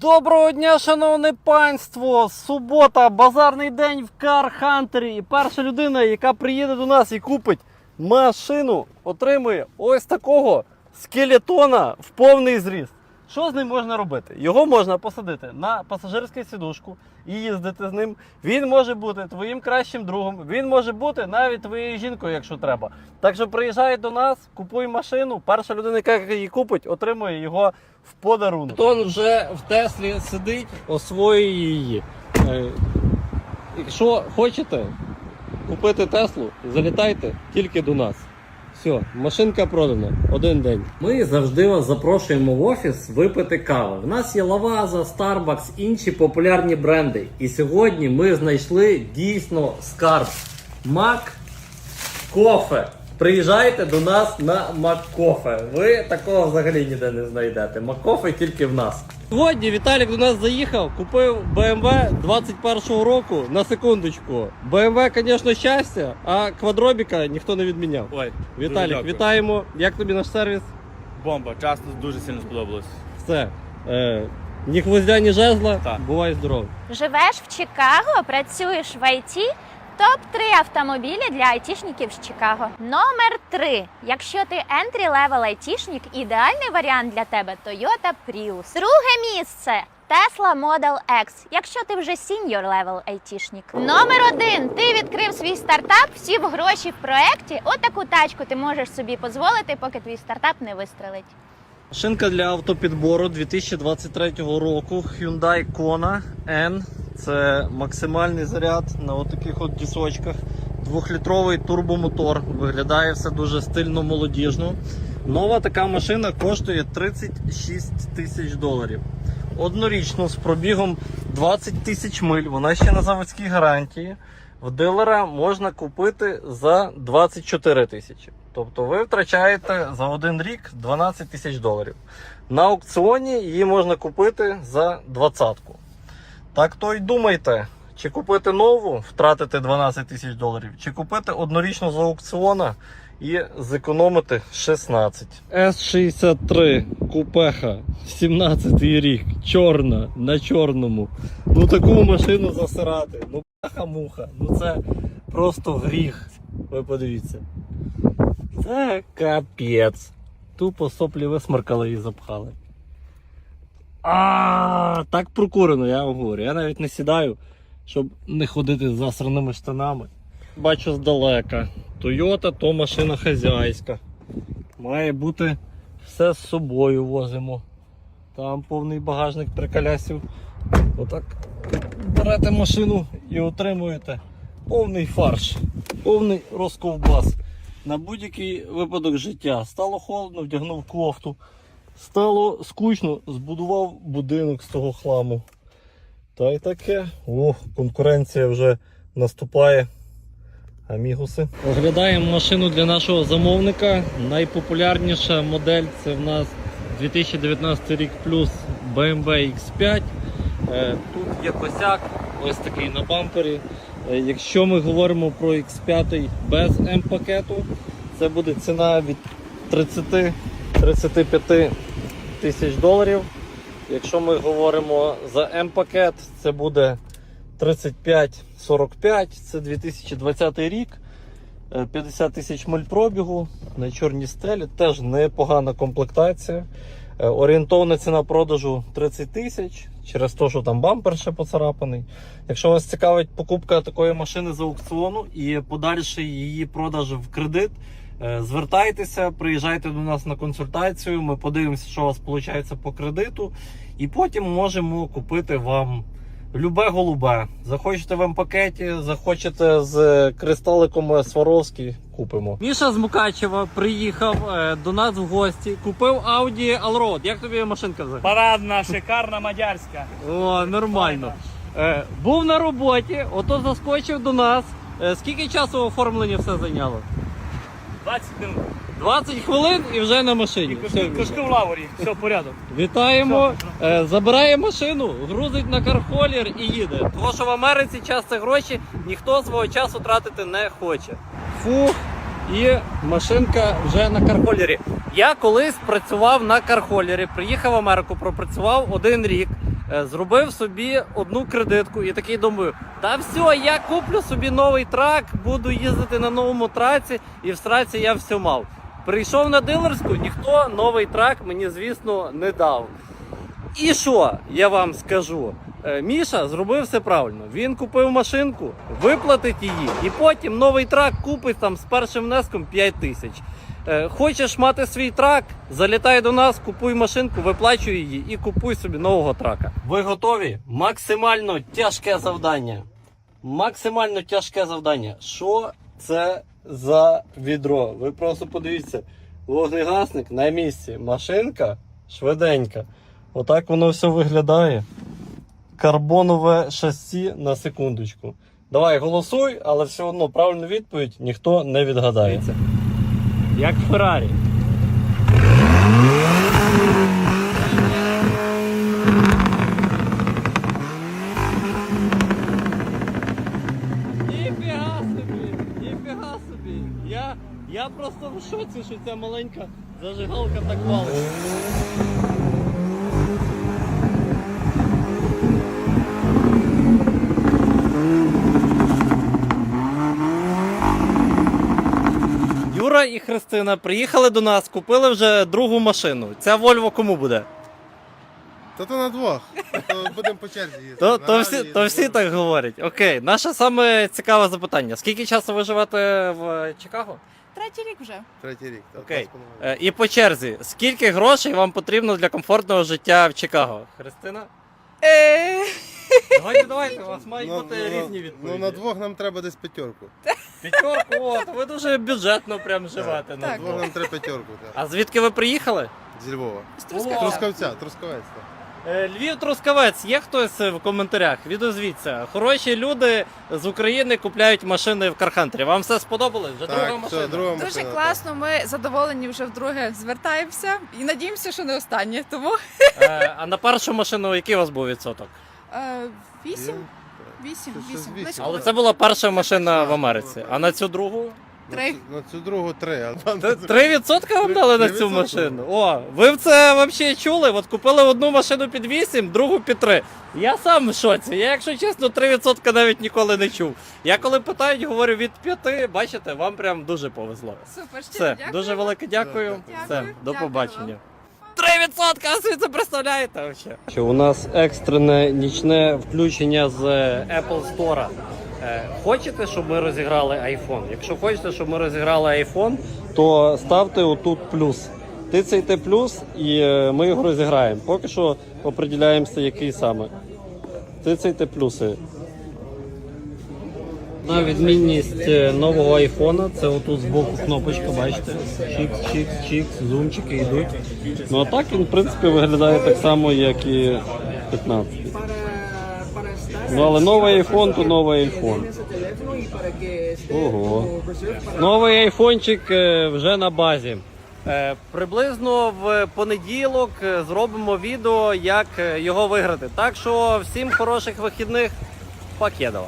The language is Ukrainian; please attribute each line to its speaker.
Speaker 1: Доброго дня, шановне панство! Субота, базарний день в Hunter. І перша людина, яка приїде до нас і купить машину, отримує ось такого скелетона в повний зріст. Що з ним можна робити? Його можна посадити на пасажирську сідушку і їздити з ним. Він може бути твоїм кращим другом, він може бути навіть твоєю жінкою, якщо треба. Так що приїжджай до нас, купуй машину. Перша людина, яка її купить, отримує його в подарунок. Тон вже в Теслі сидить, освоює її. Е, Якщо хочете купити Теслу, залітайте тільки до нас. Все, машинка продана. Один день. Ми завжди вас запрошуємо в офіс випити кави. В нас є Лаваза, Starbucks, інші популярні бренди. І сьогодні ми знайшли дійсно скарб. Мак Кофе. Приїжджайте до нас на Маккофе. Ви такого взагалі ніде не знайдете. Маккофе тільки в нас. Сьогодні Віталік до нас заїхав, купив BMW 21-го року на секундочку. BMW, звісно, щастя, а квадробіка ніхто не відміняв.
Speaker 2: Ой,
Speaker 1: Віталік,
Speaker 2: дякую.
Speaker 1: вітаємо. Як тобі наш сервіс?
Speaker 2: Бомба, часто дуже сильно сподобалось.
Speaker 1: Все. Е, ні гвоздя, ні жезла.
Speaker 2: Так.
Speaker 1: Бувай здоровий.
Speaker 3: Живеш в Чикаго, працюєш в ІТ? Топ-3 автомобілі для айтішників з Чикаго. Номер 3. Якщо ти entry-level айтішник, ідеальний варіант для тебе Toyota Prius. Друге місце. Tesla Model X, якщо ти вже senior level айтішник. Номер один. Ти відкрив свій стартап, всі в гроші в проєкті. Отаку тачку ти можеш собі дозволити, поки твій стартап не вистрелить.
Speaker 1: Машинка для автопідбору 2023 року Hyundai Kona N. Це максимальний заряд на отаких от дісочках. Двохлітровий турбомотор. Виглядає все дуже стильно молодіжно. Нова така машина коштує 36 тисяч доларів. Однорічно з пробігом 20 тисяч миль. Вона ще на заводській гарантії. В дилера можна купити за 24 тисячі. Тобто ви втрачаєте за один рік 12 тисяч доларів. На аукціоні її можна купити за двадцятку. Так то й думайте, чи купити нову, втратити 12 тисяч доларів, чи купити однорічну з аукціона і зекономити 16. С63 купеха, 17 рік, чорна на чорному. Ну таку машину засирати. Ну бляха-муха. Ну це просто гріх. Ви подивіться. Це капець. Тупо соплі висмаркали і запхали. А, так прокурено, я вам говорю. Я навіть не сідаю, щоб не ходити з засраними штанами. Бачу здалека. Тойота то машина хазяйська. Має бути все з собою возимо. Там повний багажник приколясів. Отак берете машину і отримуєте повний фарш, повний розковбас. На будь-який випадок життя. Стало холодно, вдягнув кофту. Стало скучно, збудував будинок з того хламу. Та й таке. Ох, конкуренція вже наступає. Амігуси. Оглядаємо машину для нашого замовника. Найпопулярніша модель це в нас 2019 рік плюс BMW X5. Е, Тут є косяк, ось такий на бампері. Е, Якщо ми говоримо про X5 без М-пакету, це буде ціна від 30-35 тисяч доларів. Якщо ми говоримо за М-пакет, це буде 35-45, це 2020 рік. Е, 50 тисяч миль пробігу на чорній стелі, теж непогана комплектація. Е, Орієнтовна ціна продажу 30 тисяч, через те, що там бампер ще поцарапаний. Якщо вас цікавить покупка такої машини з аукціону і подальший її продаж в кредит, е, звертайтеся, приїжджайте до нас на консультацію. Ми подивимося, що у вас виходить по кредиту, і потім можемо купити вам. Любе голубе. Захочете в М-пакеті, захочете з кристаликом Сваровський, купимо. Міша з Мукачева приїхав е, до нас в гості, купив Audi Allroad. Як тобі машинка взагалі?
Speaker 2: Парадна, шикарна мадярська.
Speaker 1: О, нормально. Е, був на роботі, ото заскочив до нас. Е, скільки часу оформлення все зайняло?
Speaker 2: 20 минут.
Speaker 1: 20 хвилин і вже на машині. Все,
Speaker 2: Кошки в лаворі, все, порядок.
Speaker 1: Вітаємо, Е, забирає машину, грузить на кархолір і їде. Тому що в Америці час це гроші, ніхто свого часу тратити не хоче. Фух, і машинка вже на кархолері. Я колись працював на кархолері, приїхав в Америку, пропрацював один рік. Е, Зробив собі одну кредитку і такий думаю, та все, я куплю собі новий трак, буду їздити на новому траці, і в сраці я все мав. Прийшов на дилерську, ніхто новий трак мені, звісно, не дав. І що я вам скажу? Е, Міша зробив все правильно. Він купив машинку, виплатить її, і потім новий трак купить там з першим внеском 5 тисяч. Е, Хочеш мати свій трак, залітай до нас, купуй машинку, виплачуй її і купуй собі нового трака. Ви готові? Максимально тяжке завдання. Максимально тяжке завдання. Що це за відро? Ви просто подивіться. Вогнегасник на місці. Машинка швиденька. Отак воно все виглядає. Карбонове шасі на секундочку. Давай голосуй, але все одно правильну відповідь ніхто не відгадає. Як Феррарі. Ніфіга собі! Ніфіга собі! Я, я просто в шоці, що ця маленька зажигалка так валить. І Христина приїхали до нас, купили вже другу машину. Ця Вольво кому буде?
Speaker 4: Та то на двох. То будемо по черзі їздити.
Speaker 1: То, то, всі, то всі так говорять. Окей, наше саме цікаве запитання. Скільки часу ви живете в Чикаго?
Speaker 5: Третій рік вже.
Speaker 4: Третій рік. та,
Speaker 1: Окей.
Speaker 4: два з половиною.
Speaker 1: Е, І по черзі, скільки грошей вам потрібно для комфортного життя в Чикаго? Христина?
Speaker 5: Е,
Speaker 1: Давайте, давайте, у вас мають
Speaker 4: Ну,
Speaker 1: бути
Speaker 4: ну,
Speaker 1: різні
Speaker 4: Ну на двох нам треба десь п'ятерку.
Speaker 1: П'ятерку, от, ви дуже бюджетно прям живете. на
Speaker 5: Так.
Speaker 1: двох.
Speaker 4: Двох нам треба п'ятерку. так.
Speaker 1: А звідки ви приїхали?
Speaker 4: Зі Львова.
Speaker 5: з
Speaker 1: О.
Speaker 5: Трускавця.
Speaker 4: Трускавця, Трускавець. так.
Speaker 1: Е, Львів Трускавець, є хтось в коментарях? Відозвіться. Хороші люди з України купляють машини в Кархантері. Вам все сподобалось? Вже друга
Speaker 4: Так,
Speaker 1: машина.
Speaker 4: все, друга
Speaker 5: Дуже
Speaker 4: машина. так.
Speaker 5: класно. Ми задоволені вже вдруге звертаємося і надіємося, що не останнє. Тому
Speaker 1: Е, а на першу машину який у вас був відсоток?
Speaker 5: е, вісім. Вісім,
Speaker 4: Щось
Speaker 5: вісім.
Speaker 4: вісім.
Speaker 1: Але це була перша машина в Америці. А на цю другу?
Speaker 5: Три.
Speaker 4: На цю- На цю другу три. а
Speaker 1: Т- Три відсотка вам
Speaker 4: Три-
Speaker 1: дали на цю
Speaker 4: відсотка.
Speaker 1: машину. О, ви в це взагалі чули? От купили одну машину під 8, другу під 3. Я сам в шоці. Я, якщо чесно, 3% навіть ніколи не чув. Я коли питають, говорю від 5, бачите, вам прям дуже повезло.
Speaker 5: Супер, щиро
Speaker 1: Все,
Speaker 5: дякую.
Speaker 1: дуже велике дякую.
Speaker 5: Дякую.
Speaker 1: Все, до
Speaker 5: Дякую
Speaker 1: побачення. 3%, а ви це представляєте вообще? У нас екстрене нічне включення з Apple Store. Е, Хочете, щоб ми розіграли iPhone? Якщо хочете, щоб ми розіграли iPhone, то ставте отут плюс. Тицяйте плюс і е, ми його розіграємо. Поки що определяємося, який саме. Тицяйте плюси. На відмінність е, нового айфона, це отут збоку кнопочка, бачите? Чікс, чікс, чікс, зумчики йдуть. Ну а так він, в принципі, виглядає так само, як і 15. Ну але новий айфон, то новий айфон. Ого. Новий айфончик е, вже на базі. Е, приблизно в понеділок зробимо відео, як його виграти. Так що всім хороших вихідних. Покедова.